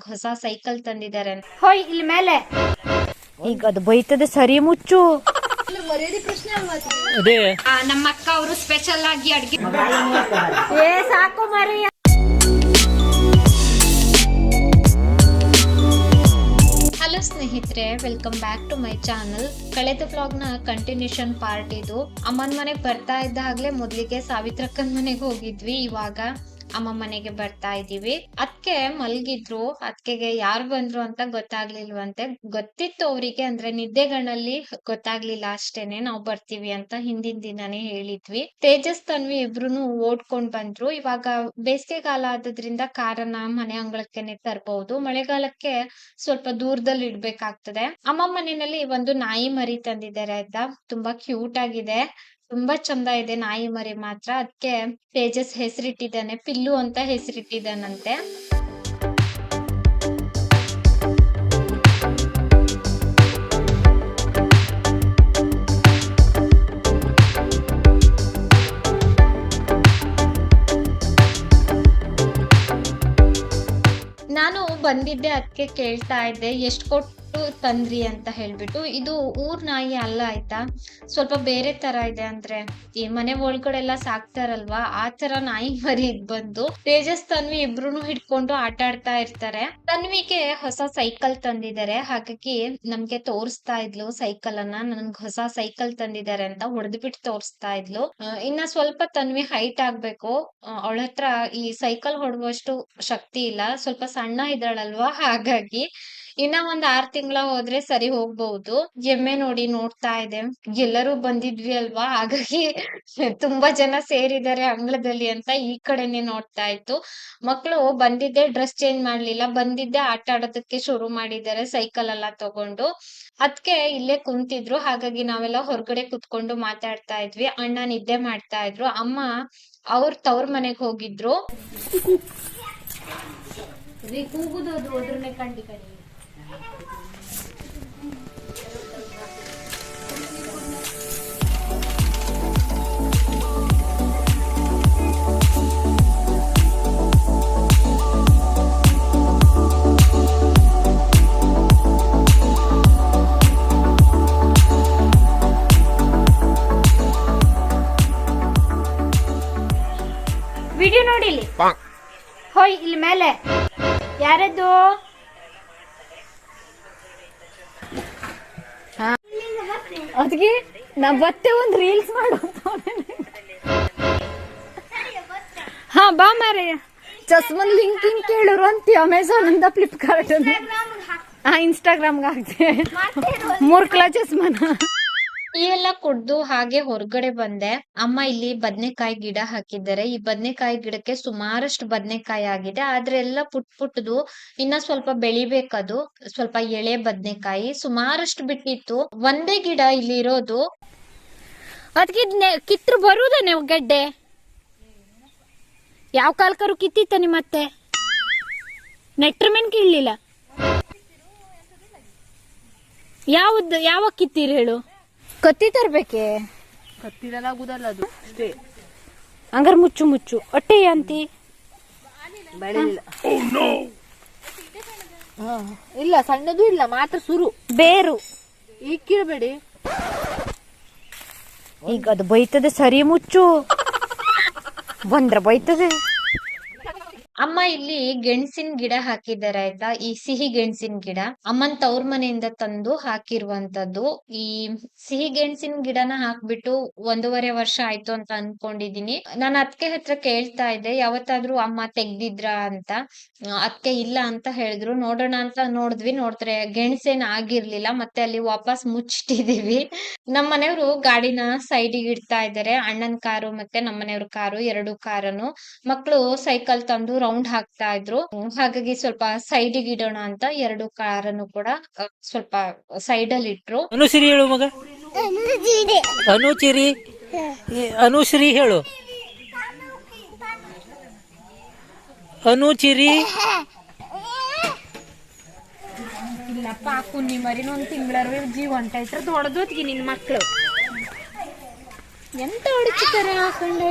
ನನ್ಗೆ ಹೊಸ ಸೈಕಲ್ ತಂದಿದ್ದಾರೆ. ಹೋಯ್ ಇಲ್ಲಿ ಮೇಲೆ. ಈಗ ಅದು ಬೈತದೆ ಸರಿ ಮುಚ್ಚು. ಅದೇ. ನಮ್ಮ ಅಕ್ಕ ಅವರು ಸ್ಪೆಷಲ್ ಆಗಿ ಅಡ್ಗೆ ಏ ಸಾಕು ಮರಿ ಹಲೋ ಸ್ನೇಹಿತರೆ welcome back to my channel ಕಳೆದ ಬ್ಲಾಗ್ನ ಕಂಟಿನ್ಯೂಷನ್ ಪಾರ್ಟ್ ಇದು. ಅಮ್ಮನ ಮನೆಗೆ ಬರ್ತಾ ಇದ್ದಾಗಲೇ ಮೊದಲಿಗೆ ಸಾವಿತ್ರಕ್ಕನ ಮನೆಗೆ ಹೋಗಿದ್ವಿ. ಇವಾಗ ಅಮ್ಮ ಮನೆಗೆ ಬರ್ತಾ ಇದೀವಿ ಅದಕ್ಕೆ ಮಲ್ಗಿದ್ರು. ಅದ್ಕೆಗೆ ಯಾರು ಬಂದ್ರು ಅಂತ ಗೊತ್ತಾಗ್ಲಿಲ್ವಂತೆ. ಗೊತ್ತಿತ್ತು ಅವರಿಗೆ ಅಂದ್ರೆ ನಿದ್ದೆಗಳಲ್ಲಿ ಗೊತ್ತಾಗ್ಲಿಲ್ಲ ಅಷ್ಟೇನೆ ನಾವು ಬರ್ತೀವಿ ಅಂತ ಹಿಂದಿನ ದಿನಾನೇ ಹೇಳಿದ್ವಿ. ತೇಜಸ್, ತನ್ವಿ ಇಬ್ರು ಓಡ್ಕೊಂಡ್ ಬಂದ್ರು. ಇವಾಗ ಬೇಸಿಗೆ ಕಾಲ ಆದ್ರಿಂದ ಕಾರನ್ನ ಮನೆ ಅಂಗಳಕ್ಕೆನೆ ತರಬಹುದು ಮಳೆಗಾಲಕ್ಕೆ ಸ್ವಲ್ಪ ದೂರದಲ್ಲಿ ಇಡ್ಬೇಕಾಗ್ತದೆ. ಅಮ್ಮ ಮನೆಯಲ್ಲಿ ಒಂದು ನಾಯಿ ಮರಿ ತಂದಿದ್ದಾರೆ ಆಯ್ತಾ ತುಂಬಾ ಕ್ಯೂಟ್ ಆಗಿದೆ. ತುಂಬಾ ಚಂದ ಇದೆ ನಾಯಿ ಮರಿ ಮಾತ್ರ. ಅದಕ್ಕೆ ತೇಜಸ್ ಹೆಸರಿಟ್ಟಿದ್ದಾನೆ, ಪಿಲ್ಲು ಅಂತ ಹೆಸರಿಟ್ಟಿದ್ದಾನಂತೆ. ನಾನು ಬಂದಿದ್ದೆ ಅದಕ್ಕೆ ಕೇಳ್ತಾ ಇದ್ದೆ, ಎಷ್ಟು ಕೊಟ್ಟು ತಂದ್ರಿ ಅಂತ ಹೇಳ್ಬಿಟ್ಟು, ಇದು ಊರ್ ನಾಯಿ ಅಲ್ಲ ಆಯ್ತಾ? ಸ್ವಲ್ಪ ಬೇರೆ ತರ ಇದೆ ಅಂದ್ರೆ, ಈ ಮನೆ ಒಳಗಡೆ ಎಲ್ಲಾ ಸಾಕ್ತಾರಲ್ವಾ? ಆ ತರ ನಾಯಿ ಮರಿ ಇದ್ ಬಂದು, ತೇಜಸ್, ತನ್ವಿ ಇಬ್ರು ಹಿಡ್ಕೊಂಡು ಆಟ ಆಡ್ತಾ ಇರ್ತಾರೆ. ತನ್ವಿಗೆ ಹೊಸ ಸೈಕಲ್ ತಂದಿದ್ದಾರೆ. ಹಾಗಾಗಿ ನಮ್ಗೆ ತೋರಿಸ್ತಾ ಇದ್ಲು ಸೈಕಲ್ ಅನ್ನ ನನ್ಗೆ ಹೊಸ ಸೈಕಲ್ ತಂದಿದ್ದಾರೆ ಅಂತ ಹೊಡೆದ್ಬಿಟ್ಟು ತೋರಿಸ್ತಾ ಇದ್ಲು. ಇನ್ನ ಸ್ವಲ್ಪ ತನ್ವಿ ಹೈಟ್ ಆಗ್ಬೇಕು. ಅವಳ ಹತ್ರ ಈ ಸೈಕಲ್ ಹೊಡುವಷ್ಟು ಶಕ್ತಿ ಇಲ್ಲ. ಸ್ವಲ್ಪ ಸಣ್ಣ ಇದ್ದಾಳಲ್ವಾ? ಹಾಗಾಗಿ ಇನ್ನ ಒಂದ್ ಆರ್ ತಿಂಗಳ ಹೋದ್ರೆ ಸರಿ ಹೋಗ್ಬಹುದು ಎಮ್ಮೆ ನೋಡಿ ನೋಡ್ತಾ ಇದೆ. ಎಲ್ಲರೂ ಬಂದಿದ್ವಿ ಅಲ್ವಾ? ಹಾಗಾಗಿ ತುಂಬಾ ಜನ ಸೇರಿದ್ದಾರೆ ಅಂಗಳದಲ್ಲಿ ಅಂತ ಈ ಕಡೆನೆ ನೋಡ್ತಾ ಇತ್ತು. ಮಕ್ಕಳು ಬಂದಿದ್ದೆ ಡ್ರೆಸ್ ಚೇಂಜ್ ಮಾಡ್ಲಿಲ್ಲ. ಬಂದಿದ್ದೆ ಆಟ ಆಡೋದಕ್ಕೆ ಶುರು ಮಾಡಿದ್ದಾರೆ ಸೈಕಲ್ ಎಲ್ಲ ತಗೊಂಡು. ಅದ್ಕೆ ಇಲ್ಲೇ ಕುಂತಿದ್ರು. ಹಾಗಾಗಿ ನಾವೆಲ್ಲ ಹೊರಗಡೆ ಕುತ್ಕೊಂಡು ಮಾತಾಡ್ತಾ ಇದ್ವಿ. ಅಣ್ಣ ನಿದ್ದೆ ಮಾಡ್ತಾ ಇದ್ರು. ಅಮ್ಮ ಅವ್ರ ತವ್ರ ಮನೆಗ್ ಹೋಗಿದ್ರು. ಹೋಯ್ ಇಲ್ಲಿ ಮೇಲೆ ಯಾರದ್ದು ಅದಕ್ಕೆ ನಾ ಬತ್ತೆ ಒಂದ್ ರೀಲ್ಸ್ ಮಾಡು ಹಾ ಬಾ ಮಾರೆ ಚಸ್ಮನ್ ಲಿಂಕ್ ಹಿಂಗ್ ಕೇಳೋರು ಅಂತೀವಿ ಅಮೆಝಾನ್ ಅಂತ ಫ್ಲಿಪ್ಕಾರ್ಟ್ ಹಾ ಇನ್ಸ್ಟಾಗ್ರಾಮ್ಗೆ ಹಾಕ್ತೆ ಮೂರ್ಕಲ ಚಸ್ಮನ ಎಲ್ಲ ಕುಡ್ದು ಹಾಗೆ ಹೊರಗಡೆ ಬಂದೆ. ಅಮ್ಮ ಇಲ್ಲಿ ಬದ್ನೆಕಾಯಿ ಗಿಡ ಹಾಕಿದ್ದಾರೆ. ಈ ಬದ್ನೆಕಾಯಿ ಗಿಡಕ್ಕೆ ಸುಮಾರಷ್ಟು ಬದ್ನೆಕಾಯಿ ಆಗಿದೆ. ಆದ್ರೆ ಎಲ್ಲ ಪುಟ್ ಪುಟ್ಟದು ಇನ್ನ ಸ್ವಲ್ಪ ಬೆಳಿಬೇಕದು. ಸ್ವಲ್ಪ ಎಳೆ ಬದ್ನೆಕಾಯಿ ಸುಮಾರಷ್ಟು ಬಿಟ್ಟಿತ್ತು. ಒಂದೇ ಗಿಡ ಇಲ್ಲಿ ಇರೋದು. ಅದಕ್ಕೆ ಕಿತ್ರು ಬರುದೇ ನೀವು ಗಡ್ಡೆ? ಯಾವ ಕಾಲ್ಕರು ಕಿತ್ತಿತ್ತ ಮತ್ತೆ ನೆಟ್ರ ಮೇನ್ ಕೀಳ್ಲಿಲ್ಲ. ಯಾವ್ದು, ಯಾವಾಗ ಕಿತ್ತೀರಿ ಹೇಳು? ಕತ್ತಿ ತರ್ಬೇಕೆ? ಕತ್ತಿಡಲಾಗುದಲ್ಲ ಅದು. ಅಷ್ಟೇ. ಹಂಗಾರ ಮುಚ್ಚು ಮುಚ್ಚು. ಹೊಟ್ಟೆ ಅಂತಿ ಹಾ. ಇಲ್ಲ ಸಣ್ಣದು ಇಲ್ಲ ಮಾತ್ರ ಸುರು. ಬೇರು. ಈಗ ಕೀಳ್ಬೇಡಿ. ಈಗ ಅದು ಬೈತದೆ ಸರಿ ಮುಚ್ಚು. ಬಂದ್ರ ಬೈತದೆ. ಅಮ್ಮ ಇಲ್ಲಿ ಗೆಣಸಿನ ಗಿಡ ಹಾಕಿದ್ದಾರೆ ಆಯ್ತಾ? ಈ ಸಿಹಿ ಗೆಣಸಿನ ಗಿಡ. ಅಮ್ಮನ್ ತವ್ರ ಮನೆಯಿಂದ ತಂದು ಹಾಕಿರುವಂತದ್ದು ಈ ಸಿಹಿ ಗೆಣಸಿನ ಗಿಡನ ಹಾಕ್ಬಿಟ್ಟು ಒಂದೂವರೆ ವರ್ಷ ಆಯ್ತು ಅಂತ ಅನ್ಕೊಂಡಿದೀನಿ. ನಾನು ಅದ್ಕೆ ಹತ್ರ ಕೇಳ್ತಾ ಇದ್ದೆ, ಯಾವತ್ತಾದ್ರೂ ಅಮ್ಮ ತೆಗ್ದಿದ್ರ ಅಂತ. ಅತ್ಕೆ ಇಲ್ಲ ಅಂತ ಹೇಳಿದ್ರು. ನೋಡೋಣ ಅಂತ ನೋಡಿದ್ವಿ, ನೋಡಿದ್ರೆ ಗೆಣಸೇನ್ ಆಗಿರ್ಲಿಲ್ಲ. ಮತ್ತೆ ಅಲ್ಲಿ ವಾಪಸ್ ಮುಚ್ಚಿಟ್ಟಿದೀವಿ. ನಮ್ಮ ಮನೆಯವರು ಗಾಡಿನ ಸೈಡಿಗೆ ಇಡ್ತಾ ಇದ್ದಾರೆ. ಅಣ್ಣನ್ ಕಾರು ಮತ್ತೆ ನಮ್ಮ ಮನೆಯವ್ರ ಕಾರು, ಎರಡು ಕಾರನು. ಮಕ್ಕಳು ಸೈಕಲ್ ತಂದು ರೌಂಡ್ ಹಾಕ್ತಾ ಇದ್ರು. ಹಾಗಾಗಿ ಸ್ವಲ್ಪ ಸೈಡಿಗೆ ಇಡೋಣ ಅಂತ ಎರಡು ಕಾರನ್ನು ಕೂಡ ಸ್ವಲ್ಪ ಸೈಡ್ ಅಲ್ಲಿ ಇಟ್ರು. ಅನುಶ್ರೀ ಹೇಳು ಮಗ. ಅನುಚಿರಿ ಅನುಶ್ರೀ? ಹೇಳು. ಅನುಚಿರಿ ಇಲ್ಲಪ್ಪ ಕುನ್ನಿ ಮರಿನ ಒಂದ್ ತಿಂಗಳರು ಜೀವ ಹೊಂಟೈತ್ರ ದೊಡ್ಡದೊತ್ತಿಗೆ ನಿನ್ ಮಕ್ಳು. ಎಂತ ಹೊಡಿತಾರೆ ಹಾಕೊಂಡೆ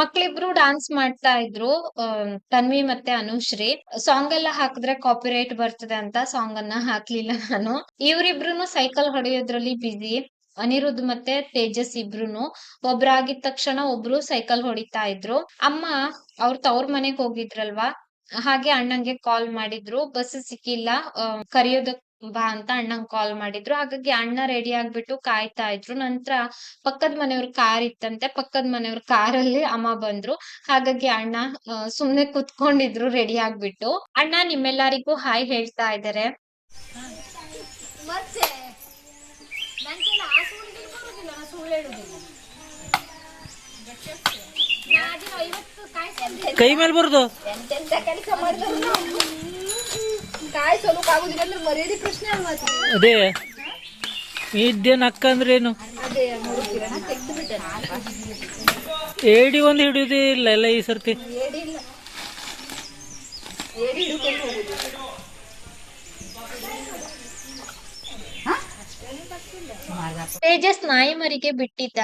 ಮಕ್ಳಿಬ್ರು ಡಾನ್ಸ್ ಮಾಡ್ತಾ ಇದ್ರು ತನ್ವಿ ಮತ್ತೆ ಅನುಶ್ರೀ. ಸಾಂಗ್ ಎಲ್ಲ ಹಾಕಿದ್ರೆ ಕಾಪಿರೈಟ್ ಬರ್ತದೆ ಅಂತ ಸಾಂಗ್ ಅನ್ನ ಹಾಕ್ಲಿಲ್ಲ ನಾನು. ಇವ್ರಿಬ್ರು ಸೈಕಲ್ ಹೊಡೆಯೋದ್ರಲ್ಲಿ ಬಿಜಿ ಅನಿರುದ್ಧ್ ಮತ್ತೆ ತೇಜಸ್ ಇಬ್ರುನು. ಒಬ್ರಾಗಿದ ತಕ್ಷಣ ಒಬ್ರು ಸೈಕಲ್ ಹೊಡಿತಾ ಇದ್ರು. ಅಮ್ಮ ಅವ್ರ ತವ್ರ ಮನೆಗ್ ಹೋಗಿದ್ರಲ್ವಾ? ಹಾಗೆ ಅಣ್ಣಂಗೆ ಕಾಲ್ ಮಾಡಿದ್ರು. ಬಸ್ ಸಿಕ್ಕಿಲ್ಲ. ಕರಿಯೋದಕ್ ಬಾ ಅಂತ ಅಣ್ಣಂಗ್ ಕಾಲ್ ಮಾಡಿದ್ರು. ಹಾಗಾಗಿ ಅಣ್ಣ ರೆಡಿ ಆಗ್ಬಿಟ್ಟು ಕಾಯ್ತಾ ಇದ್ರು. ನಂತರ ಪಕ್ಕದ ಮನೆಯವ್ರ ಕಾರ್ ಇತ್ತಂತೆ. ಪಕ್ಕದ ಮನೆಯವ್ರ ಕಾರಲ್ಲಿ ಅಮ್ಮ ಬಂದ್ರು. ಹಾಗಾಗಿ ಅಣ್ಣ ಸುಮ್ನೆ ಕುತ್ಕೊಂಡಿದ್ರು ರೆಡಿ ಆಗ್ಬಿಟ್ಟು. ಅಣ್ಣ ನಿಮ್ಮೆಲ್ಲರಿಗೂ ಹಾಯ್ ಹೇಳ್ತಾ ಇದಾರೆ ಕೈ ಮೇಲೆ ಬರುದು. ಎಂತೆಂತ ಕೆಲಸ ಮಾಡಿದ್ರು ಕಾಯಿಸೋದಕ್ ಆಗುದಿಲ್ಲ ಅಂದ್ರೆ ಮರ್ಯಾದೆ ಪ್ರಶ್ನೆ ಅಲ್ವಾ ಅದು? ಅದೇ. ಇದ್ದೇನು ಅಕ್ಕ ಅಂದ್ರೆ ಏನು? ಅದೇ ತೆಗ್ದು ಏಡಿ ಒಂದು ಹಿಡಿಯೋದೇ ಇಲ್ಲ ಎಲ್ಲ ಈ ಸರ್ತಿ. ಏಡಿಲ್ಲ ಏಡಿ ಹಿಡ್ಕೊಂಡು ಹೋಗುದು. ತೇಜಸ್ ನಾಯಿ ಮರಿಗೆ ಬಿಟ್ಟಿದ್ದ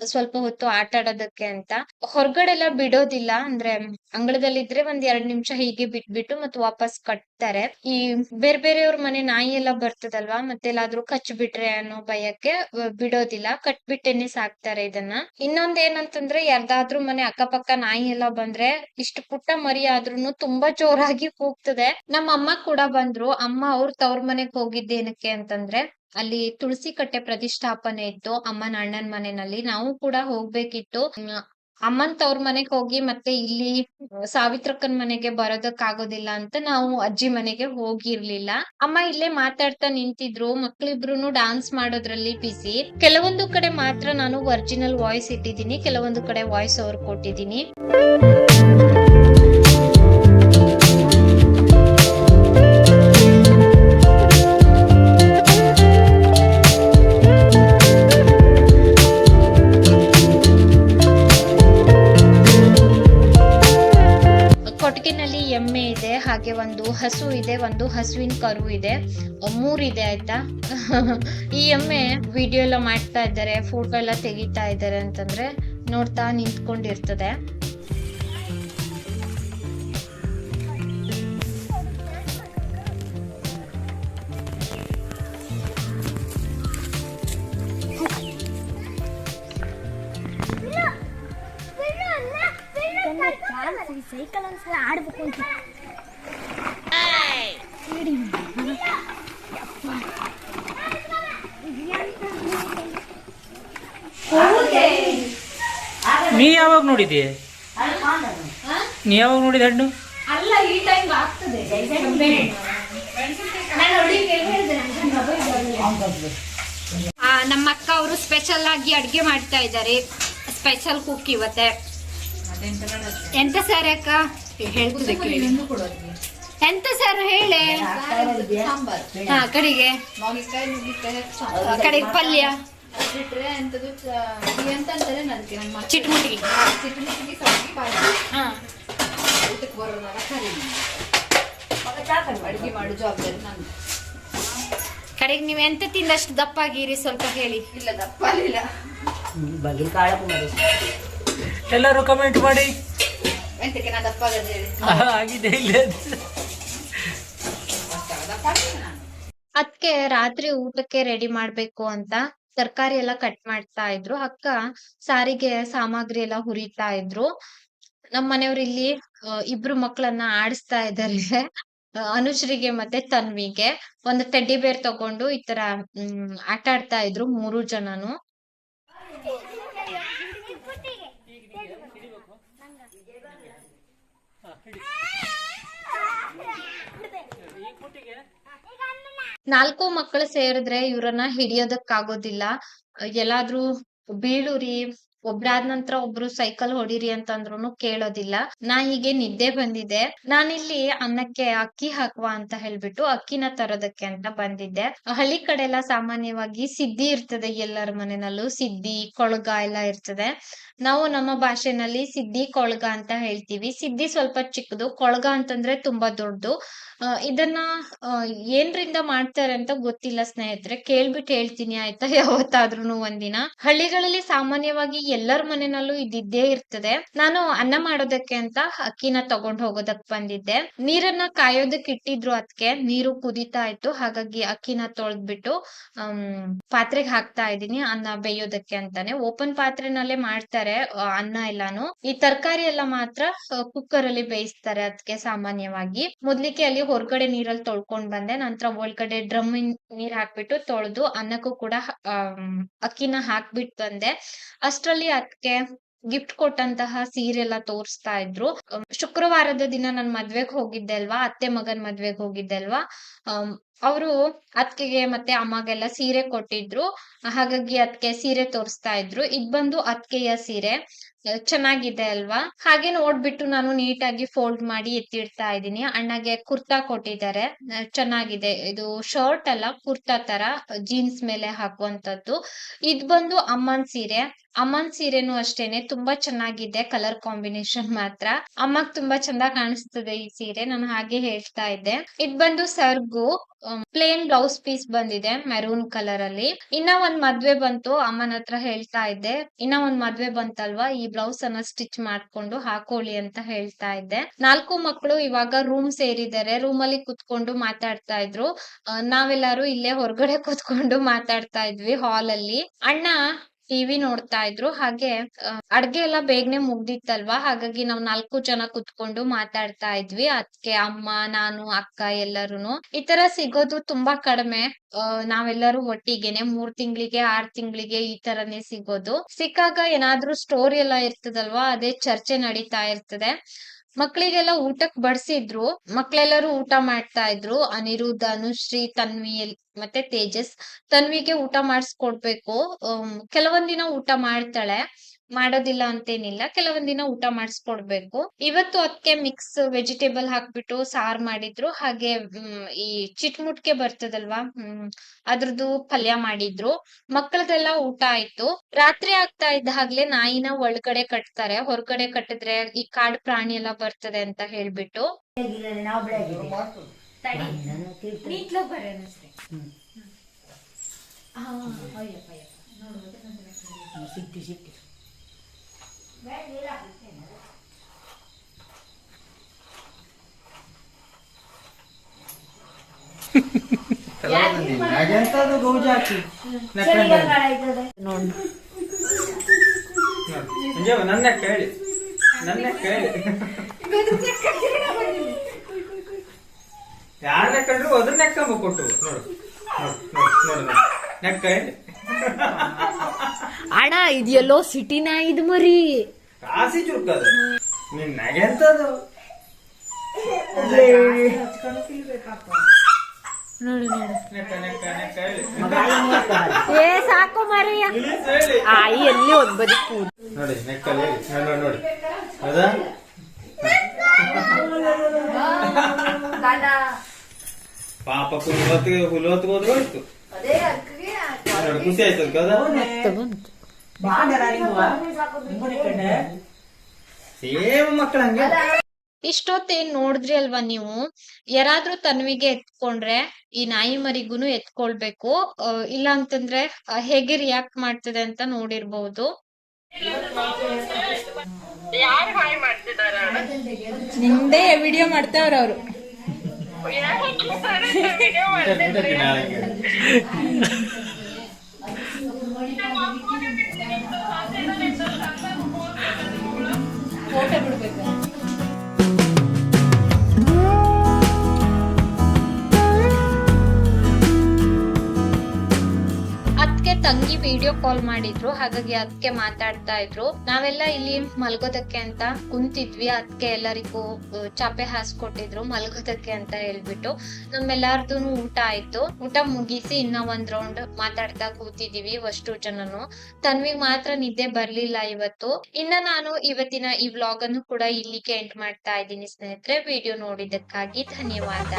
ಸ್ವಲ್ಪ ಹೊತ್ತು ಆಟ ಆಡೋದಕ್ಕೆ ಅಂತ. ಹೊರಗಡೆ ಎಲ್ಲ ಬಿಡೋದಿಲ್ಲ, ಅಂದ್ರೆ ಅಂಗಳದಲ್ಲಿದ್ರೆ ಒಂದ್ ಎರಡ್ ನಿಮಿಷ ಹೀಗೆ ಬಿಟ್ಬಿಟ್ಟು ಮತ್ತೆ ವಾಪಸ್ ಕಟ್ತಾರೆ. ಈ ಬೇರೆ ಬೇರೆಯವ್ರ ಮನೆ ನಾಯಿ ಎಲ್ಲ ಬರ್ತದಲ್ವಾ ಮತ್ತೆ ಎಲ್ಲಾದ್ರೂ ಕಚ್ ಬಿಟ್ರೆ ಅನ್ನೋ ಭಯಕ್ಕೆ ಬಿಡೋದಿಲ್ಲ, ಕಟ್ಬಿಟ್ಟೆನೆ ಸಾಕ್ತಾರೆ ಇದನ್ನ. ಇನ್ನೊಂದ್ ಏನಂತಂದ್ರೆ ಯಾರ್ದಾದ್ರೂ ಮನೆ ಅಕ್ಕಪಕ್ಕ ನಾಯಿ ಎಲ್ಲ ಬಂದ್ರೆ ಇಷ್ಟು ಪುಟ್ಟ ಮರಿ ಆದ್ರೂನು ತುಂಬಾ ಜೋರಾಗಿ ಕೂಗ್ತದೆ. ನಮ್ಮ ಅಮ್ಮ ಕೂಡ ಬಂದ್ರು, ಅಮ್ಮ ಅವ್ರ ತವ್ರ ಮನೆಗ್ ಹೋಗಿದ್ದೇನಕ್ಕೆ ಅಂತಂದ್ರೆ ಅಲ್ಲಿ ತುಳಸಿ ಕಟ್ಟೆ ಪ್ರತಿಷ್ಠಾಪನೆ ಇತ್ತು. ಅಮ್ಮನ ಅಣ್ಣನ ಮನೆಯಲ್ಲಿ ನಾವು ಕೂಡ ಹೋಗ್ಬೇಕಿತ್ತು. ಅಮ್ಮನ್ ತವ್ರ ಮನೆಗ್ ಹೋಗಿ ಮತ್ತೆ ಇಲ್ಲಿ ಸಾವಿತ್ರಕ್ಕನ್ ಮನೆಗೆ ಬರೋದಕ್ಕಾಗೋದಿಲ್ಲ ಅಂತ ನಾವು ಅಜ್ಜಿ ಮನೆಗೆ ಹೋಗಿರ್ಲಿಲ್ಲ. ಅಮ್ಮ ಇಲ್ಲೇ ಮಾತಾಡ್ತಾ ನಿಂತಿದ್ರು. ಮಕ್ಳಿಬ್ರು ಡಾನ್ಸ್ ಮಾಡೋದ್ರಲ್ಲಿ ಬಿಸಿ ಕೆಲವೊಂದು ಕಡೆ ಮಾತ್ರ ನಾನು ಒರಿಜಿನಲ್ ವಾಯ್ಸ್ ಇಟ್ಟಿದ್ದೀನಿ. ಕೆಲವೊಂದು ಕಡೆ ವಾಯ್ಸ್ ಓವರ್ ಕೊಟ್ಟಿದ್ದೀನಿ. ಕೊಟ್ಟಿಗೆನಲ್ಲಿ ಎಮ್ಮೆ ಇದೆ, ಹಾಗೆ ಒಂದು ಹಸು ಇದೆ, ಒಂದು ಹಸುವಿನ ಕರು ಇದೆ. ಮೂರಿದೆ ಆಯ್ತಾ? ಈ ಎಮ್ಮೆ ವಿಡಿಯೋ ಎಲ್ಲ ಮಾಡ್ತಾ ಇದ್ದಾರೆ ಫೋಟೋ ಎಲ್ಲ ತೆಗಿತಾ ಇದ್ದಾರೆ ಅಂತಂದ್ರೆ ನೋಡ್ತಾ ನಿಂತ್ಕೊಂಡಿರ್ತದೆ. ಸೈಕಲ್ ಒಂದ್ಸಲ ಆಡ್ಬೇಕು ಅಂತ. ನೀ ಯಾವಾಗ ನೋಡಿದಿ ನೀ ಯಾವಾಗ ನೋಡಿದ ಹಣ್ಣು? ಅಲ್ಲ ಈ ಟೈಮ್ ಆಗ್ತದೆ. ಆ, ನಮ್ಮ ಅಕ್ಕ ಅವರು ಸ್ಪೆಷಲ್ ಆಗಿ ಅಡುಗೆ ಮಾಡ್ತಾ ಇದ್ದಾರೆ. ಸ್ಪೆಷಲ್ ಕುಕ್ ಇವತ್ತೆ. ಎಂತ ಸರ್ ಅಕ್ಕ? ಎಂತ ಸರ್ ಹೇಳೆ? ಹಾ ಕಡೆಗೆ. ಕಡೆಗೆ ಪಲ್ಯ. ಬಿಟ್ರೆ ಎಂತದು ಅಂತಾರೆ ಅದಕ್ಕೆ ನಮ್ಮ ಚಿಟ್ಮುಟಿ ಚಿಕ್ಕನಿಗೆ ಸೊಪ್ಪಿ ಪಾಯಸ. ಹಾ. ಊಟಕ್ಕೆ ಬರೋದಲ್ಲ ಕರಿ. ಅಡಿಗೆ ಮಾಡು ಜವಾಬ್ದಾರಿ ನಂದು. ಕಡೆಗೆ ನೀವ್ ಎಂತ ತಿಂದಷ್ಟು ದಪ್ಪ ಆಗಿರಿ ಸ್ವಲ್ಪ ಹೇಳಿ. ಇಲ್ಲ ದಪ್ಪ ಇಲ್ಲ ಎಲ್ಲರೂ ಕಮೆಂಟ್ ಮಾಡಿ. ಎಂತಕ್ಕೆ ನಾ ದಪ್ಪ ಆಗದೆ ಆಗಿದೆ ಇಲ್ಲ ದಪ್ಪ ಆಗಿಲ್ಲ ನಾನು ಅದಕ್ಕೆ ರಾತ್ರಿ ಊಟಕ್ಕೆ ರೆಡಿ ಮಾಡ್ಬೇಕು ಅಂತ ತರಕಾರಿ ಎಲ್ಲ ಕಟ್ ಮಾಡ್ತಾ ಇದ್ರು. ಅಕ್ಕ ಸಾರಿಗೆ ಸಾಮಗ್ರಿ ಎಲ್ಲ ಹುರಿತಾ ಇದ್ರು. ನಮ್ ಮನೆಯವ್ರು ಇಲ್ಲಿ ಇಬ್ರು ಮಕ್ಕಳನ್ನ ಆಡಿಸ್ತಾ ಇದ್ದಾರೆ. ಅನುಶ್ರೀಗೆ ಮತ್ತೆ ತನ್ವಿಗೆ. ಒಂದು ಟೆಡ್ಡಿ ಬೇರ್ ತಗೊಂಡು ಈ ತರ ಹ್ಮ್ ಆಟ ಆಡ್ತಾ ಇದ್ರು ಮೂರು ಜನನು. ನಾಲ್ಕು ಮಕ್ಕಳು ಸೇರಿದ್ರೆ ಇವ್ರನ್ನ ಹಿಡಿಯೋದಕ್ಕಾಗೋದಿಲ್ಲ. ಎಲ್ಲಾದ್ರೂ ಬೀಳುರಿ ಒಬ್ರಾದ ನಂತರ ಒಬ್ರು ಸೈಕಲ್ ಹೊಡಿರಿ ಅಂತಂದ್ರುನು ಕೇಳೋದಿಲ್ಲ. ನಾ ಹೀಗೆ ನಿದ್ದೆ ಬಂದಿದೆ ನಾನಿಲ್ಲಿ ಅನ್ನಕ್ಕೆ ಅಕ್ಕಿ ಹಾಕುವ ಅಂತ ಹೇಳ್ಬಿಟ್ಟು ಅಕ್ಕಿನ ತರೋದಕ್ಕೆ ಅಂತ ಬಂದಿದ್ದೆ. ಹಳ್ಳಿ ಕಡೆ ಎಲ್ಲ ಸಾಮಾನ್ಯವಾಗಿ ಸಿದ್ದಿ ಇರ್ತದೆ ಎಲ್ಲರ ಮನೆಯಲ್ಲೂ ಸಿದ್ದಿ ಕೊಳಗ ಎಲ್ಲ ಇರ್ತದೆ. ನಾವು ನಮ್ಮ ಭಾಷೆನಲ್ಲಿ ಸಿದ್ದಿ ಕೊಳಗ ಅಂತ ಹೇಳ್ತೀವಿ. ಸಿದ್ದಿ ಸ್ವಲ್ಪ ಚಿಕ್ಕದು, ಕೊಳಗ ಅಂತಂದ್ರೆ ತುಂಬಾ ದೊಡ್ಡದು. ಇದನ್ನ ಏನ್ರಿಂದ ಮಾಡ್ತಾರೆ ಅಂತ ಗೊತ್ತಿಲ್ಲ ಸ್ನೇಹಿತರೆ. ಕೇಳ್ಬಿಟ್ಟು ಹೇಳ್ತೀನಿ ಆಯ್ತಾ? ಯಾವತ್ತಾದ್ರೂನು ಒಂದಿನ. ಹಳ್ಳಿಗಳಲ್ಲಿ ಸಾಮಾನ್ಯವಾಗಿ ಎಲ್ಲರ ಮನೆನಲ್ಲೂ ಇದಿದ್ದೇ ಇರ್ತದೆ. ನಾನು ಅನ್ನ ಮಾಡೋದಕ್ಕೆ ಅಂತ ಅಕ್ಕಿನ ತಗೊಂಡ್ ಹೋಗೋದಕ್ ಬಂದಿದ್ದೆ. ನೀರನ್ನ ಕಾಯೋದಕ್ ಇಟ್ಟಿದ್ರು ಅದಕ್ಕೆ ನೀರು ಕುದೀತಾ ಇತ್ತು. ಹಾಗಾಗಿ ಅಕ್ಕಿನ ತೊಳೆದ್ಬಿಟ್ಟು ಹ್ಮ್ ಪಾತ್ರೆಗೆ ಹಾಕ್ತಾ ಇದೀನಿ ಅನ್ನ ಬೇಯೋದಕ್ಕೆ ಅಂತಾನೆ. ಓಪನ್ ಪಾತ್ರೆನಲ್ಲೇ ಮಾಡ್ತಾರೆ ಅನ್ನ ಎಲ್ಲಾನು. ಈ ತರಕಾರಿ ಎಲ್ಲ ಮಾತ್ರ ಕುಕ್ಕರ್ ಅಲ್ಲಿ ಬೇಯಿಸ್ತಾರೆ ಅದಕ್ಕೆ ಸಾಮಾನ್ಯವಾಗಿ. ಮೊದ್ಲಿಕ್ಕೆ ಅಲ್ಲಿ ಹೊರಗಡೆ ನೀರಲ್ಲಿ ತೊಳ್ಕೊಂಡ್ ಬಂದೆ. ನಂತರ ಒಳಗಡೆ ಡ್ರಮ್ ನೀರ್ ಹಾಕ್ಬಿಟ್ಟು ತೊಳೆದು ಅನ್ನಕ್ಕೂ ಕೂಡ ಅಕ್ಕಿನ ಹಾಕ್ಬಿಟ್ಟು ಬಂದೆ. ಅಷ್ಟ್ರಲ್ಲಿ ಅದಕ್ಕೆ ಗಿಫ್ಟ್ ಕೊಟ್ಟಂತಹ ಸೀರೆ ಎಲ್ಲ ತೋರಿಸ್ತಾ ಇದ್ರು. ಶುಕ್ರವಾರದ ದಿನ ನಾನ್ ಮದ್ವೆಗ್ ಹೋಗಿದ್ದೆ ಅಲ್ವಾ? ಅತ್ತೆ ಮಗನ್ ಮದ್ವೆಗ್ ಹೋಗಿದ್ದೆ ಅಲ್ವಾ? ಅವರು ಅತ್ತೆಗೆ ಮತ್ತೆ ಅಮ್ಮಗೆಲ್ಲ ಸೀರೆ ಕೊಟ್ಟಿದ್ರು. ಹಾಗಾಗಿ ಅದಕ್ಕೆ ಸೀರೆ ತೋರಿಸ್ತಾ ಇದ್ರು. ಇದ್ ಬಂದು ಅತ್ಕೆಯ ಸೀರೆ. ಚೆನ್ನಾಗಿದೆ ಅಲ್ವಾ? ಹಾಗೆ ನೋಡ್ಬಿಟ್ಟು ನಾನು ನೀಟಾಗಿ ಫೋಲ್ಡ್ ಮಾಡಿ ಎತ್ತಿಡ್ತಾ ಇದ್ದೀನಿ. ಅಣ್ಣಗೆ ಕುರ್ತಾ ಕೊಟ್ಟಿದ್ದಾರೆ. ಚೆನ್ನಾಗಿದೆ. ಇದು ಶರ್ಟ್ ಅಲ್ಲ, ಕುರ್ತಾ ತರ ಜೀನ್ಸ್ ಮೇಲೆ ಹಾಕುವಂತದ್ದು ಇದ್ ಬಂದು ಅಮ್ಮನ್ ಸೀರೆ. ಅಮ್ಮನ್ ಸೀರೆನೂ ಅಷ್ಟೇನೆ, ತುಂಬಾ ಚೆನ್ನಾಗಿದೆ ಕಲರ್ ಕಾಂಬಿನೇಷನ್ ಮಾತ್ರ. ಅಮ್ಮಗ್ ತುಂಬಾ ಚಂದ ಕಾಣಿಸ್ತದೆ ಈ ಸೀರೆ, ನಾನು ಹಾಗೆ ಹೇಳ್ತಾ ಇದ್ದೆ. ಇದ್ ಬಂದು ಸರ್ಗು ಪ್ಲೇನ್ ಬ್ಲೌಸ್ ಪೀಸ್ ಬಂದಿದೆ ಮೆರೂನ್ ಕಲರ್ ಅಲ್ಲಿ. ಇನ್ನ ಒಂದ್ ಮದ್ವೆ ಬಂತು, ಅಮ್ಮನ ಹತ್ರ ಹೇಳ್ತಾ ಇದ್ದೆ. ಇನ್ನ ಒಂದ್ ಮದ್ವೆ ಬಂತಲ್ವಾ, ಈ ಬ್ಲೌಸ್ ಅನ್ನ ಸ್ಟಿಚ್ ಮಾಡ್ಕೊಂಡು ಹಾಕೊಳ್ಳಿ ಅಂತ ಹೇಳ್ತಾ ಇದ್ದೆ. ನಾಲ್ಕು ಮಕ್ಕಳು ಇವಾಗ ರೂಮ್ ಸೇರಿದ್ದಾರೆ. ರೂಮ್ ಅಲ್ಲಿ ಕುತ್ಕೊಂಡು ಮಾತಾಡ್ತಾ ಇದ್ರು. ನಾವೆಲ್ಲಾರು ಇಲ್ಲೇ ಹೊರಗಡೆ ಕುತ್ಕೊಂಡು ಮಾತಾಡ್ತಾ ಇದ್ವಿ ಹಾಲ್ ಅಲ್ಲಿ. ಅಣ್ಣ ಟಿವಿ ನೋಡ್ತಾ ಇದ್ರು. ಹಾಗೆ ಅಡ್ಗೆ ಎಲ್ಲ ಬೇಗನೆ ಮುಗ್ದಿತ್ತಲ್ವಾ? ಹಾಗಾಗಿ ನಾವ್ ನಾಲ್ಕು ಜನ ಕುತ್ಕೊಂಡು ಮಾತಾಡ್ತಾ ಇದ್ವಿ. ಅದಕ್ಕೆ ಅಮ್ಮ, ನಾನು, ಅಕ್ಕ ಎಲ್ಲರೂನು. ಈ ತರ ಸಿಗೋದು ತುಂಬಾ ಕಡಿಮೆ. ನಾವೆಲ್ಲರೂ ಒಟ್ಟಿಗೆನೆ ಮೂರ್ ತಿಂಗಳಿಗೆ, ಆರ್ ತಿಂಗಳಿಗೆ ಈ ತರನೇ ಸಿಗೋದು. ಸಿಕ್ಕಾಗ ಏನಾದ್ರೂ ಸ್ಟೋರಿ ಎಲ್ಲ ಇರ್ತದಲ್ವಾ? ಅದೇ ಚರ್ಚೆ ನಡೀತಾ ಇರ್ತದೆ. ಮಕ್ಳಿಗೆಲ್ಲ ಊಟಕ್ ಬಡ್ಸಿದ್ರು ಮಕ್ಳೆಲ್ಲರೂ ಊಟ ಮಾಡ್ತಾ ಇದ್ರು. ಅನಿರುದ್ಧ, ಅನುಶ್ರೀ, ತನ್ವಿ ಮತ್ತೆ ತೇಜಸ್. ತನ್ವಿಗೆ ಊಟ ಮಾಡಿಸ್ಕೊಡ್ಬೇಕು. ದಿನ ಊಟ ಮಾಡ್ತಾಳೆ. ಮಾಡೋದಿಲ್ಲ ಅಂತೇನಿಲ್ಲ. ಕೆಲವೊಂದ್ ದಿನ ಊಟ ಮಾಡಿಸ್ಕೊಡ್ಬೇಕು. ಇವತ್ತು ಅದಕ್ಕೆ ಮಿಕ್ಸ್ ವೆಜಿಟೇಬಲ್ ಹಾಕ್ಬಿಟ್ಟು ಸಾರ್ ಮಾಡಿದ್ರು. ಹಾಗೆ ಈ ಚಿಟ್ಮುಟ್ಕೆ ಬರ್ತದಲ್ವಾ? ಹ್ಮ್ ಅದ್ರದ್ದು ಪಲ್ಯ ಮಾಡಿದ್ರು. ಮಕ್ಕಳದೆಲ್ಲ ಊಟ ಆಯ್ತು. ರಾತ್ರಿ ಆಗ್ತಾ ಇದ್ದ ಹಾಗ್ಲೆ ನಾಯಿನ ಒಳಗಡೆ ಕಟ್ತಾರೆ. ಹೊರಗಡೆ ಕಟ್ಟಿದ್ರೆ ಈ ಕಾಡು ಪ್ರಾಣಿ ಎಲ್ಲ ಬರ್ತದೆ ಅಂತ ಹೇಳ್ಬಿಟ್ಟು. ಸಿಟ್ಟಿ ಸಿಟ್ಟಿ ನನ್ನ ಕೇಳಿ ನನ್ನ ಕೇಳಿ ಯಾರ ಕಂಡ್ರು ಅದ್ರ ನೆಕ್ಕಂಬ ಕೊಟ್ಟು ನೋಡು ನೋಡು ನೋಡು ನೋಡು ನೆಕ್ಕ ಹೇಳಿ ಅಣ್ಣ ಇದೆಲ್ಲೋ ಸಿಟಿನ ಇದು ಮರಿ. ಕಾಸಿ ಚುಕ್ಕದು ನಿನ್ ನಗೆಂತದು ನೆಕ್ಕ ನೆಕ್ಕ ನೆಕ್ಕ ಹೇಳಿ ಏ ಸಾಕು ಮರಿಯ ಪ್ಲೀಸ್ ಹೇಳಿ ಆಯಿ ಎಲ್ಲಿ ಒಂದ್ ಬದಿ ಕೂದ್ ನೋಡಿ ನೆಕ್ಕಲ್ಲಿ ಹೇಳಿ ನೋಡಿ ನೋಡಿ ನೋಡಿ ಹೌದಾ ಪಾಪ ಹುಲ್ವತ್ತಿಗೆ ಹುಲ್ವತ್ತಿಗೆ ಹೋದ್ರು ಹೋಯ್ತು ನೋಡಿ ಖುಷಿ ಆಯ್ತು ಹೌದಾ ಸೇಮ್ ಮಕ್ಕಳ ಹಂಗೆ. ಇಷ್ಟೊತ್ತೇನ್ ನೋಡಿದ್ರಿ ಅಲ್ವಾ ನೀವು? ಯಾರಾದ್ರೂ ತನ್ವಿಗೆ ಎತ್ಕೊಂಡ್ರೆ ಈ ನಾಯಿ ಮರಿಗೂನು ಎತ್ಕೊಳ್ಬೇಕು. ಇಲ್ಲ ಅಂತಂದ್ರೆ ಹೇಗೆ ರಿಯಾಕ್ಟ್ ಮಾಡ್ತದೆ ಅಂತ ನೋಡಿರ್ಬಹುದು ನಿಮ್ದೇ ವಿಡಿಯೋ ಮಾಡ್ತಾವ್ರ ಅವ್ರು. ತಂಗಿ ವಿಡಿಯೋ ಕಾಲ್ ಮಾಡಿದ್ರು, ಹಾಗಾಗಿ ಅದಕ್ಕೆ ಮಾತಾಡ್ತಾ ಇದ್ರು. ನಾವೆಲ್ಲ ಇಲ್ಲಿ ಮಲ್ಗೋದಕ್ಕೆ ಅಂತ ಕುಂತಿದ್ವಿ ಅದಕ್ಕೆ ಎಲ್ಲರಿಗೂ ಚಾಪೆ ಹಾಸ್ಕೊಟ್ಟಿದ್ರು ಮಲ್ಗೋದಕ್ಕೆ ಅಂತ ಹೇಳ್ಬಿಟ್ಟು. ನಮ್ಮೆಲ್ಲಾರ್ದು ಊಟ ಆಯ್ತು. ಊಟ ಮುಗಿಸಿ ಇನ್ನ ಒಂದ್ ರೌಂಡ್ ಮಾತಾಡ್ತಾ ಕೂತಿದೀವಿ, ಅಷ್ಟು ಜನನು. ತನ್ವಿಗ್ ಮಾತ್ರ ನಿದ್ದೆ ಬರ್ಲಿಲ್ಲ ಇವತ್ತು. ಇನ್ನ ನಾನು ಇವತ್ತಿನ ಈ ವ್ಲಾಗ್ ಅನ್ನು ಕೂಡ ಇಲ್ಲಿಗೆ ಎಂಡ್ ಮಾಡ್ತಾ ಇದ್ದೀನಿ ಸ್ನೇಹಿತರೆ. ವಿಡಿಯೋ ನೋಡಿದ್ದಕ್ಕಾಗಿ ಧನ್ಯವಾದ.